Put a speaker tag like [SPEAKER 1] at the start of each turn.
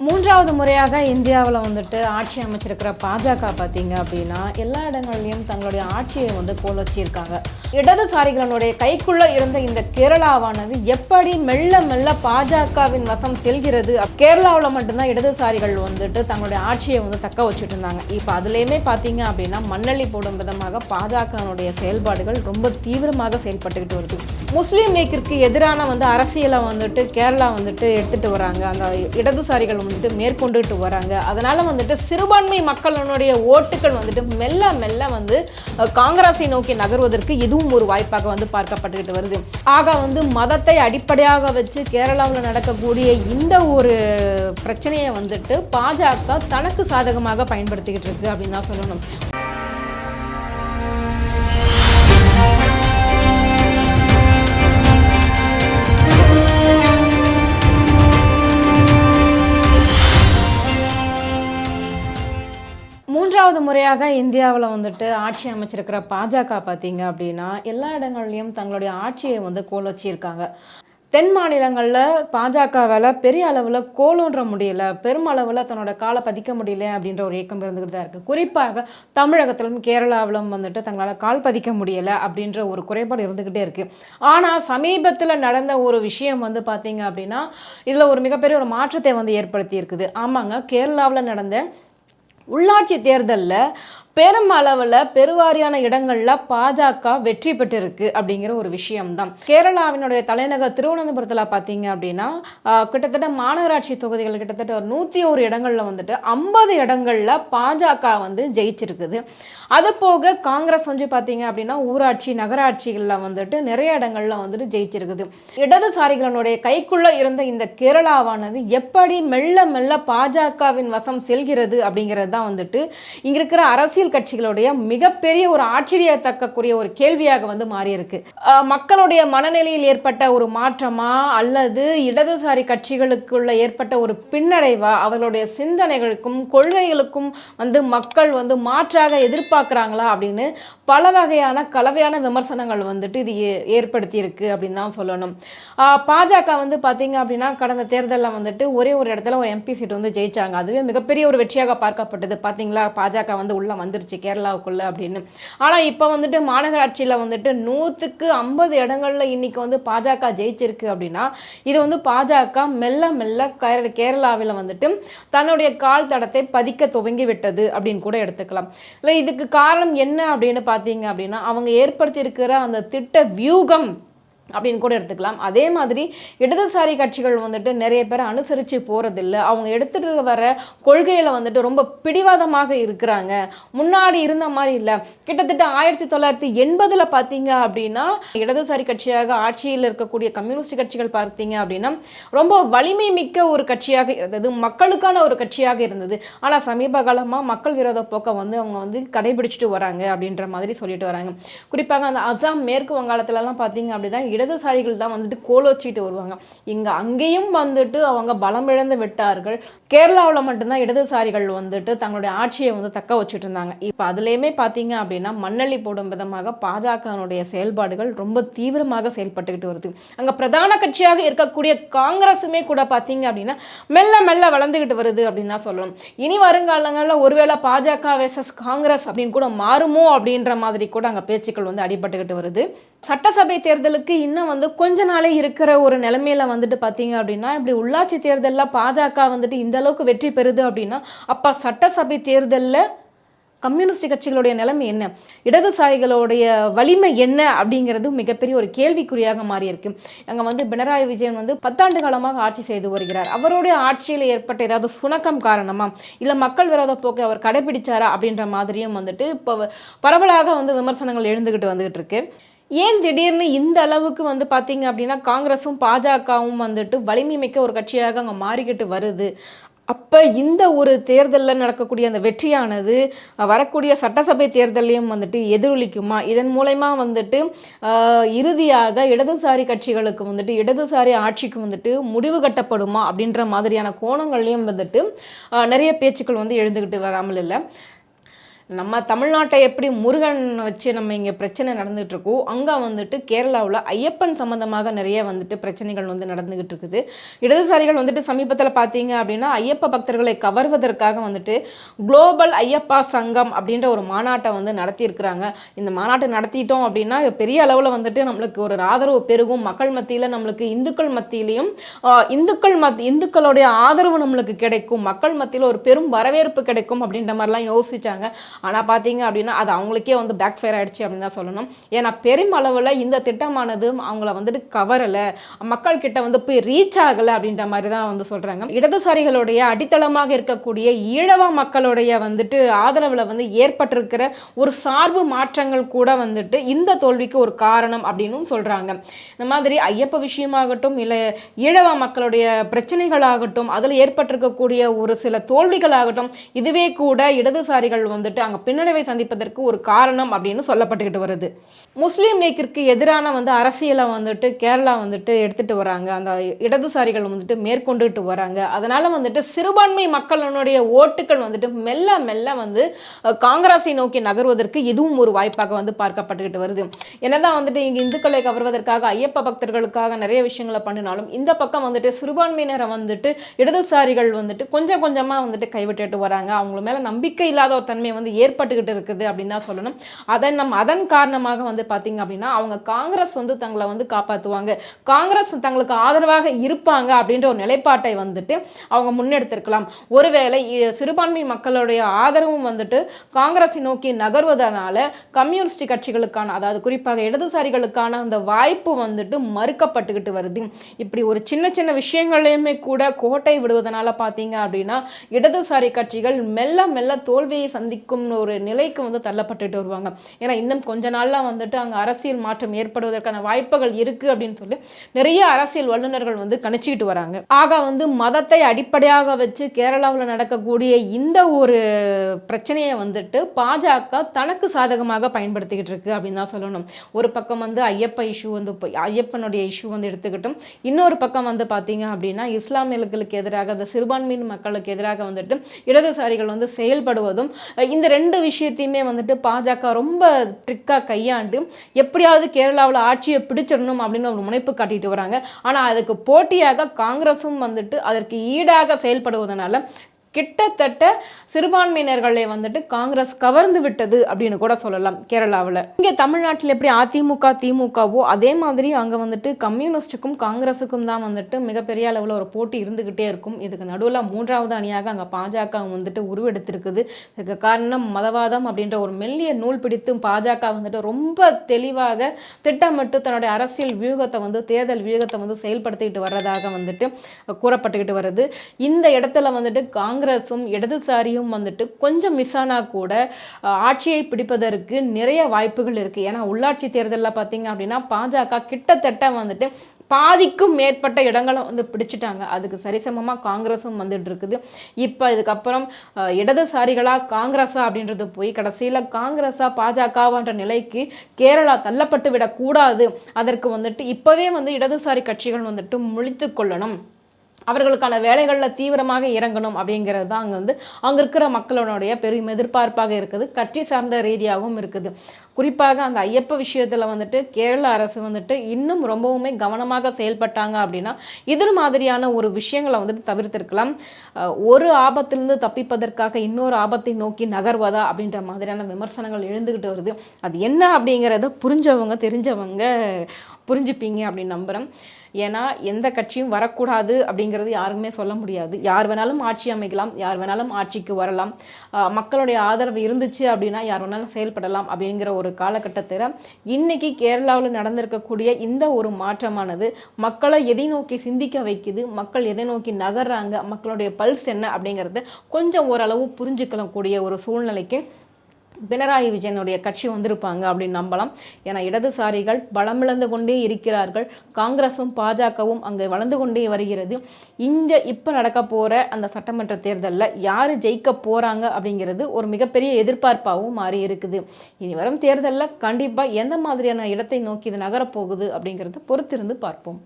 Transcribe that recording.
[SPEAKER 1] மூன்றாவது முறையாக இந்தியாவில் வந்துட்டு ஆட்சி அமைச்சிருக்கிற பாஜக பார்த்தீங்க அப்படின்னா எல்லா இடங்கள்லையும் தங்களுடைய ஆட்சியை வந்து கோல் வச்சிருக்காங்க இடதுசாரிகளுடைய கைக்குள்ள இருந்த இந்த கேரளாவானது எப்படி மெல்ல மெல்ல பாஜகவின் வசம் செல்கிறது? கேரளாவில் மட்டும்தான் இடதுசாரிகள் வந்துட்டு தங்களுடைய ஆட்சியை வந்து தக்க வச்சுட்டு இருந்தாங்க. இப்போ அதுலேயுமே பார்த்தீங்க அப்படின்னா மண்ணள்ளி போடும் விதமாக பாஜகனுடைய செயல்பாடுகள் ரொம்ப தீவிரமாக செயல்பட்டுக்கிட்டு வருது. முஸ்லீம் லீக்கிற்கு எதிரான வந்து அரசியலை வந்துட்டு கேரளா வந்துட்டு எடுத்துட்டு வராங்க. அந்த இடதுசாரிகள் வந்துட்டு மேற்கொண்டுட்டு வராங்க. அதனால வந்துட்டு சிறுபான்மை மக்களினுடைய ஓட்டுகள் வந்துட்டு மெல்ல மெல்ல வந்து காங்கிரஸை நோக்கி நகர்வதற்கு இதுவும் ஒரு வாய்ப்பாக வந்து பார்க்கப்பட்டுக்கிட்டு வருது. ஆக வந்து மதத்தை அடிப்படையாக வச்சு கேரளாவில் நடக்கக்கூடிய இந்த ஒரு பிரச்சனையை வந்துட்டு பாஜக தனக்கு சாதகமாக பயன்படுத்திக்கிட்டு இருக்கு அப்படின்னு தான் சொல்லணும். முறையாக இந்தியாவில் வந்துட்டு ஆட்சி அமைச்சிருக்கிற பாஜக பார்த்தீங்க அப்படின்னா எல்லா இடங்கள்லையும் தங்களுடைய ஆட்சியை வந்து கோல் வச்சிருக்காங்க தென் மாநிலங்களில் பாஜகவால் பெரிய அளவில் கோலுன்ற முடியல பெருமளவில் தன்னோட காலை பதிக்க முடியல அப்படின்ற ஒரு இயக்கம் இருந்துகிட்டு தான் இருக்குது குறிப்பாக தமிழகத்திலும் கேரளாவிலும் வந்துட்டு தங்களால் கால் பதிக்க முடியலை அப்படின்ற ஒரு குறைபாடு இருந்துக்கிட்டே இருக்குது ஆனால் சமீபத்தில் நடந்த ஒரு விஷயம் வந்து பார்த்தீங்க அப்படின்னா இதில் ஒரு மிகப்பெரிய ஒரு மாற்றத்தை வந்து ஏற்படுத்தி இருக்குது ஆமாங்க கேரளாவில் நடந்த உள்ளாட்சி தேர்தலில் பெரும் அளவில் பெருவாரியான இடங்களில் பாஜக வெற்றி பெற்றிருக்கு அப்படிங்கிற ஒரு விஷயம்தான். கேரளாவினுடைய தலைநகர் திருவனந்தபுரத்தில் பார்த்தீங்க அப்படின்னா கிட்டத்தட்ட மாநகராட்சி தொகுதிகள் கிட்டத்தட்ட ஒரு நூற்றி ஒரு இடங்களில் வந்துட்டு ஐம்பது இடங்களில் பாஜக வந்து ஜெயிச்சிருக்குது. அது போக காங்கிரஸ் வந்து பார்த்தீங்க அப்படின்னா ஊராட்சி நகராட்சிகளில் வந்துட்டு நிறைய இடங்களில் வந்துட்டு ஜெயிச்சிருக்குது. இடதுசாரிகளுடைய கைக்குள்ளே இருந்த இந்த கேரளாவானது எப்படி மெல்ல மெல்ல பாஜகவின் வசம் செல்கிறது அப்படிங்கிறது தான் வந்துட்டு இங்கே இருக்கிற அரசியல் அரசியல் கட்சிகளுடைய மிகப்பெரிய ஒரு ஆச்சரியத்தக்கக்கூடிய ஒரு கேள்வியாக வந்து மாறியிருக்கு. மக்களுடைய மனநிலையில் ஏற்பட்ட ஒரு மாற்றமா அல்லது இடதுசாரி கட்சிகளுக்குள்ள ஏற்பட்ட ஒரு பின்னடைவா? அவர்களுடைய சிந்தனைகளுக்கும் கொள்கைகளுக்கும் வந்து மக்கள் வந்து மாற்றாக எதிர்பார்க்குறாங்களா அப்படின்னு பல வகையான கலவையான விமர்சனங்கள் வந்துட்டு இது ஏற்படுத்தியிருக்கு அப்படின்னு தான் சொல்லணும். பாஜக வந்து பார்த்தீங்க அப்படின்னா கடந்த தேர்தலில் வந்துட்டு ஒரே ஒரு இடத்துல ஒரு எம்பி சீட் வந்து ஜெயிச்சாங்க. அதுவே மிகப்பெரிய ஒரு வெற்றியாக பார்க்கப்பட்டது. பார்த்தீங்களா பாஜக வந்து உள்ளே வந்துருச்சு கேரளாவுக்குள்ள அப்படின்னு. ஆனால் இப்போ வந்துட்டு மாநகராட்சியில் வந்துட்டு நூற்றுக்கு ஐம்பது இடங்களில் இன்னைக்கு வந்து பாஜக ஜெயிச்சிருக்கு அப்படின்னா இது வந்து பாஜக மெல்ல மெல்ல கேர- கேரளாவில் வந்துட்டு தன்னுடைய கால் தடத்தை பதிக்க துவங்கி விட்டது அப்படின்னு கூட எடுத்துக்கலாம். இல்லை இதுக்கு காரணம் என்ன அப்படின்னு பார்த்தீங்க அப்படின்னா அவங்க ஏற்படுத்தியிருக்கிற அந்த திட்ட வியூகம் அப்படின்னு கூட எடுத்துக்கலாம். அதே மாதிரி இடதுசாரி கட்சிகள் வந்துட்டு நிறைய பேர் அனுசரித்து போகிறதில்ல அவங்க எடுத்துகிட்டு வர கொள்கையில் வந்துட்டு ரொம்ப பிடிவாதமாக இருக்கிறாங்க. முன்னாடி இருந்த மாதிரி இல்லை. கிட்டத்தட்ட ஆயிரத்தி தொள்ளாயிரத்தி எண்பதில் பார்த்தீங்க அப்படின்னா இடதுசாரி கட்சியாக ஆட்சியில் இருக்கக்கூடிய கம்யூனிஸ்ட் கட்சிகள் பார்த்தீங்க அப்படின்னா ரொம்ப வலிமை மிக்க ஒரு கட்சியாக இருந்தது மக்களுக்கான ஒரு கட்சியாக இருந்தது. ஆனால் சமீப காலமாக மக்கள் விரோத போக்கை வந்து அவங்க வந்து கடைபிடிச்சிட்டு வராங்க அப்படின்ற மாதிரி சொல்லிட்டு வராங்க. குறிப்பாக அந்த அசாம் மேற்கு வங்காளத்துலலாம் பார்த்தீங்க அப்படின்னா இடதுசாரிகள் தான் வந்துட்டு கோலோச்சிட்டு வருவாங்க. இங்கே அங்கேயும் வந்துட்டு அவங்க பலமிழந்து விட்டார்கள். கேரளாவில் மட்டும்தான் இடதுசாரிகள் வந்துட்டு தங்களுடைய ஆட்சியை வந்து தக்க வச்சுட்டு இருந்தாங்க. இப்போ அதுலேயுமே பார்த்தீங்க அப்படின்னா மண்ணள்ளி போடும் விதமாக பாஜகனுடைய செயல்பாடுகள் ரொம்ப தீவிரமாக செயல்பட்டுக்கிட்டு வருது. அங்கே பிரதான கட்சியாக இருக்கக்கூடிய காங்கிரஸுமே கூட பார்த்தீங்க அப்படின்னா மெல்ல மெல்ல வளர்ந்துக்கிட்டு வருது அப்படின்னு தான் சொல்லணும். இனி வருங்காலங்களில் ஒருவேளை பாஜக வெர்சஸ் காங்கிரஸ் அப்படின்னு கூட மாறுமோ அப்படின்ற மாதிரி கூட அங்கே பேச்சுக்கள் வந்து அடிபட்டுக்கிட்டு வருது. சட்டசபை தேர்தலுக்கு இன்னும் வந்து கொஞ்ச நாளே இருக்கிற ஒரு நிலைமையில வந்துட்டு பார்த்தீங்க அப்படின்னா இப்படி உள்ளாட்சி தேர்தலில் பாஜக வந்துட்டு இந்த அளவுக்கு வெற்றி பெறுது அப்படின்னா அப்போ சட்டசபை தேர்தலில் கம்யூனிஸ்ட் கட்சிகளுடைய நிலைமை என்ன? இடதுசாரிகளுடைய வலிமை என்ன அப்படிங்கிறது மிகப்பெரிய ஒரு கேள்விக்குறியாக மாறியிருக்கு. அங்கே வந்து பினராயி விஜயன் வந்து பத்தாண்டு காலமாக ஆட்சி செய்து வருகிறார். அவருடைய ஆட்சியில் ஏற்பட்ட ஏதாவது சுணக்கம் காரணமா? இல்லை மக்கள் விரோத போக்கை அவர் கடைபிடிச்சாரா அப்படின்ற மாதிரியும் வந்துட்டு இப்போ பரவலாக வந்து விமர்சனங்கள் எழுந்துக்கிட்டு வந்துகிட்டு இருக்கு. ஏன் திடீர்னு இந்த அளவுக்கு வந்து பார்த்தீங்க அப்படின்னா காங்கிரஸும் பாஜகவும் வந்துட்டு வலிமை மிக்க ஒரு கட்சியாக அங்கே மாறிக்கிட்டு வருது. அப்போ இந்த ஒரு தேர்தலில் நடக்கக்கூடிய அந்த வெற்றியானது வரக்கூடிய சட்டசபை தேர்தலையும் வந்துட்டு எதிரொலிக்குமா? இதன் மூலயமா வந்துட்டு இறுதியாக இடதுசாரி கட்சிகளுக்கு வந்துட்டு இடதுசாரி ஆட்சிக்கு வந்துட்டு முடிவு கட்டப்படுமா அப்படின்ற மாதிரியான கோணங்கள்லையும் வந்துட்டு நிறைய பேச்சுக்கள் வந்து எழுந்துக்கிட்டு வராமல் இல்லை. நம்ம தமிழ்நாட்டை எப்படி முருகன் வச்சு நம்ம இங்கே பிரச்சனை நடந்துகிட்டு இருக்கோ அங்கே வந்துட்டு கேரளாவில் ஐயப்பன் சம்மந்தமாக நிறைய வந்துட்டு பிரச்சனைகள் வந்து நடந்துகிட்டு இருக்குது இடதுசாரிகள் வந்துட்டு சமீபத்தில் பார்த்தீங்க அப்படின்னா ஐயப்ப பக்தர்களை கவர்வதற்காக வந்துட்டு குளோபல் ஐயப்பா சங்கம் அப்படின்ற ஒரு மாநாட்டை வந்து நடத்தியிருக்கிறாங்க. இந்த மாநாட்டை நடத்திட்டோம் அப்படின்னா பெரிய அளவில் வந்துட்டு நம்மளுக்கு ஒரு ஆதரவு பெருகும். மக்கள் மத்தியில் நம்மளுக்கு இந்துக்கள் மத்தியிலையும் இந்துக்கள் மத் இந்துக்களுடைய ஆதரவு நம்மளுக்கு கிடைக்கும். மக்கள் மத்தியில் ஒரு பெரும் வரவேற்பு கிடைக்கும் அப்படின்ற மாதிரிலாம் யோசிச்சாங்க. ஆனால் பார்த்தீங்க அப்படின்னா அது அவங்களுக்கே வந்து பேக் ஃபயர் ஆகிடுச்சு அப்படின்னு தான் சொல்லணும். ஏன்னா பெருமளவில் இந்த திட்டமானது அவங்கள வந்துட்டு கவரலை மக்கள் கிட்ட வந்து போய் ரீச் ஆகலை அப்படின்ற மாதிரி தான் வந்து சொல்கிறாங்க இடதுசாரிகளுடைய அடித்தளமாக இருக்கக்கூடிய ஈழவ மக்களுடைய வந்துட்டு ஆதரவில் வந்து ஏற்பட்டிருக்கிற ஒரு சார்பு மாற்றங்கள் கூட வந்துட்டு இந்த தோல்விக்கு ஒரு காரணம் அப்படின்னும் சொல்கிறாங்க இந்த மாதிரி ஐயப்ப விஷயமாகட்டும் இல்லை ஈழவ மக்களுடைய பிரச்சனைகளாகட்டும் அதில் ஏற்பட்டிருக்கக்கூடிய ஒரு சில தோல்விகளாகட்டும் இதுவே கூட இடதுசாரிகள் வந்துட்டு அங்கே பின்னடைவை சந்திப்பதற்கு ஒரு காரணம் அப்படின்னு சொல்லப்பட்டுக்கிட்டு வருது. முஸ்லீம் லீக்கிற்கு எதிரான வந்து அரசியலை வந்துட்டு கேரளா வந்துட்டு எடுத்துட்டு வராங்க. அந்த இடதுசாரிகள் வந்துட்டு மேற்கொண்டுட்டு வராங்க. அதனால வந்துட்டு சிறுபான்மை மக்களினுடைய ஓட்டுகள் வந்துட்டு மெல்ல மெல்ல வந்து காங்கிரஸை நோக்கி நகர்வதற்கு இதுவும் ஒரு வாய்ப்பாக வந்து பார்க்கப்பட்டுக்கிட்டு வருது. என்னதான் வந்துட்டு இங்கே இந்துக்களை கவர்வதற்காக ஐயப்ப பக்தர்களுக்காக நிறைய விஷயங்களை பண்ணினாலும் இந்த பக்கம் வந்துட்டு சிறுபான்மையினரை வந்துட்டு இடதுசாரிகள் வந்துட்டு கொஞ்சம் கொஞ்சமாக வந்துட்டு கைவிட்டுட்டு வராங்க. அவங்க மேலே நம்பிக்கை இல்லாத ஒரு தன்மை வந்து ஏற்பட்டுக்கிட்டு இருக்குது அப்படின்னு தான் சொல்லணும். அதன் நம் அதன் காரணமாக வந்து பார்த்தீங்க அப்படின்னா அவங்க காங்கிரஸ் வந்து தங்களை வந்து காப்பாற்றுவாங்க காங்கிரஸ் தங்களுக்கு ஆதரவாக இருப்பாங்க அப்படின்ற ஒரு நிலைப்பாட்டை வந்துட்டு அவங்க முன்னெடுத்திருக்கலாம். ஒருவேளை இ- சிறுபான்மை மக்களுடைய ஆதரவும் வந்துட்டு காங்கிரஸை நோக்கி நகர்வதனால கம்யூனிஸ்ட் கட்சிகளுக்கான அதாவது குறிப்பாக இடதுசாரிகளுக்கான அந்த வாய்ப்பு வந்துட்டு மறுக்கப்பட்டுக்கிட்டு வருது. இப்படி ஒரு சின்ன சின்ன விஷயங்களையுமே கூட கோட்டை விடுவதனால பார்த்தீங்க அப்படின்னா இடதுசாரி கட்சிகள் மெல்ல மெல்ல தோல்வியை சந்திக்கும் ஒரு நிலைக்கு வந்து தள்ளப்பட்டுட்டு வருவாங்க. ஏன்னா இன்னும் கொஞ்ச நாளில் வந்துட்டு அங்கே அரசியல் மாற்றம் ஏற்படுவதற்கான வாய்ப்புகள் இருக்கு அப்படின்னு சொல்லி நிறைய அரசியல் வல்லுநர்கள் வந்து கணிச்சிக்கிட்டு வராங்க. ஆக வந்து மதத்தை அடிப்படையாக வச்சு கேரளாவில் நடக்கக்கூடிய இந்த ஒரு பிரச்சனையை வந்துட்டு பாஜக தனக்கு சாதகமாக பயன்படுத்திக்கிட்டு இருக்கு அப்படின்னு தான் சொல்லணும். ஒரு பக்கம் வந்து ஐயப்ப இஷ்யூ வந்து ஐயப்பனுடைய இஷ்யூ வந்து எடுத்துக்கிட்டும் இன்னொரு பக்கம் வந்து பார்த்தீங்க அப்படின்னா இஸ்லாமியர்களுக்கு எதிராக அந்த சிறுபான்மையின் மக்களுக்கு எதிராக வந்துட்டு இடதுசாரிகள் வந்து செயல்படுவதும் இந்த இந்த ரெண்டு விஷயத்தையுமே வந்துட்டு பாஜக ரொம்ப ட்ரிக்காக கையாண்டு எப்படியாவது கேரளாவில் ஆட்சியை பிடிச்சிடணும் அப்படின்னு ஒரு முனைப்பு காட்டிட்டு வராங்க. ஆனால் அதுக்கு போட்டியாக காங்கிரஸும் வந்துட்டு அதற்கு ஈடாக செயல்படுவதனால கிட்டத்தட்ட சிறுபான்மையினர்களை வந்துட்டு காங்கிரஸ் கவர்ந்து விட்டது அப்படின்னு கூட சொல்லலாம் கேரளாவில். இங்கே தமிழ்நாட்டில் எப்படி அதிமுக திமுகவோ அதே மாதிரி அங்கே வந்துட்டு கம்யூனிஸ்டுக்கும் காங்கிரஸுக்கும் தான் வந்துட்டு மிகப்பெரிய அளவில் ஒரு போட்டி இருந்துக்கிட்டே இருக்கும். இதுக்கு நடுவில் மூன்றாவது அணியாக அங்கே பாஜக வந்துட்டு உருவெடுத்திருக்குது. இதுக்கு காரணம் மதவாதம் அப்படின்ற ஒரு மெல்லிய நூல் பிடித்து பாஜக வந்துட்டு ரொம்ப தெளிவாக திட்டமிட்டு தன்னுடைய அரசியல் வியூகத்தை வந்து தேர்தல் வியூகத்தை வந்து செயல்படுத்திக்கிட்டு வர்றதாக வந்துட்டு கூறப்பட்டுக்கிட்டு வருது. இந்த இடத்துல வந்துட்டு காங்கிரஸும் இடதுசாரியும் வந்துட்டு கொஞ்சம் மிஸ் ஆனால் கூட ஆட்சியை பிடிப்பதற்கு நிறைய வாய்ப்புகள் இருக்குது ஏன்னா உள்ளாட்சி தேர்தலில் பார்த்தீங்க அப்படின்னா பாஜக கிட்டத்தட்ட வந்துட்டு பாதிக்கும் மேற்பட்ட இடங்களை வந்து பிடிச்சிட்டாங்க. அதுக்கு சரிசமமாக காங்கிரஸும் வந்துட்டு இருக்குது. இப்போ இதுக்கப்புறம் இடதுசாரிகளாக காங்கிரஸா அப்படின்றது போய் கடைசியில் காங்கிரஸா பாஜகவான்ற நிலைக்கு கேரளா தள்ளப்பட்டு விடக்கூடாது. அதற்கு வந்துட்டு இப்போவே வந்து இடதுசாரி கட்சிகள் வந்துட்டு முழித்து கொள்ளணும். அவர்களுக்கான வேலைகளில் தீவிரமாக இறங்கணும் அப்படிங்கிறது தான் அங்கே வந்து அங்கே இருக்கிற மக்களுடைய பெரும் எதிர்பார்ப்பாக இருக்குது. கட்சி சார்ந்த ரீதியாகவும் இருக்குது. குறிப்பாக அந்த ஐயப்ப விஷயத்தில் வந்துட்டு கேரள அரசு வந்துட்டு இன்னும் ரொம்பவுமே கவனமாக செயல்பட்டாங்க அப்படின்னா இது மாதிரியான ஒரு விஷயங்களை வந்துட்டு தவிர்த்திருக்கலாம். ஒரு ஆபத்திலிருந்து தப்பிப்பதற்காக இன்னொரு ஆபத்தை நோக்கி நகர்வதா அப்படின்ற மாதிரியான விமர்சனங்கள் எழுந்துக்கிட்டு வருது. அது என்ன அப்படிங்கிறத புரிஞ்சவங்க தெரிஞ்சவங்க புரிஞ்சுப்பீங்க அப்படின்னு நம்புகிறேன் ஏன்னா எந்த கட்சியும் வரக்கூடாது அப்படிங்கிறது யாருமே சொல்ல முடியாது. யார் வேணாலும் ஆட்சி அமைக்கலாம் யார் வேணாலும் ஆட்சிக்கு வரலாம். மக்களுடைய ஆதரவு இருந்துச்சு அப்படின்னா யார் வேணாலும் செயல்படலாம் அப்படிங்கிற ஒரு காலகட்டத்தில் இன்னைக்கு கேரளாவில் நடந்திருக்கக்கூடிய இந்த ஒரு மாற்றமானது மக்களை எதை நோக்கி சிந்திக்க வைக்குது மக்கள் எதை நோக்கி நகர்றாங்க மக்களுடைய பல்ஸ் என்ன அப்படிங்கிறது கொஞ்சம் ஓரளவு புரிஞ்சுக்கலக்கூடிய ஒரு சூழ்நிலைக்கு பினராயி விஜயனுடைய கட்சி வந்திருப்பாங்க அப்படின்னு நம்பலாம். ஏன்னா இடதுசாரிகள் பலமிழந்து கொண்டே இருக்கிறார்கள். காங்கிரஸும் பாஜகவும் அங்கே வளர்ந்து கொண்டே வருகிறது. இந்த இப்போ நடக்க போகிற அந்த சட்டமன்ற தேர்தலில் யார் ஜெயிக்க போகிறாங்க அப்படிங்கிறது ஒரு மிகப்பெரிய எதிர்பார்ப்பாகவும் மாறி இருக்குது. இனி வரும் தேர்தலில் கண்டிப்பாக எந்த மாதிரியான இடத்தை நோக்கி இது நகரப்போகுது அப்படிங்கிறத பொறுத்திருந்து பார்ப்போம்.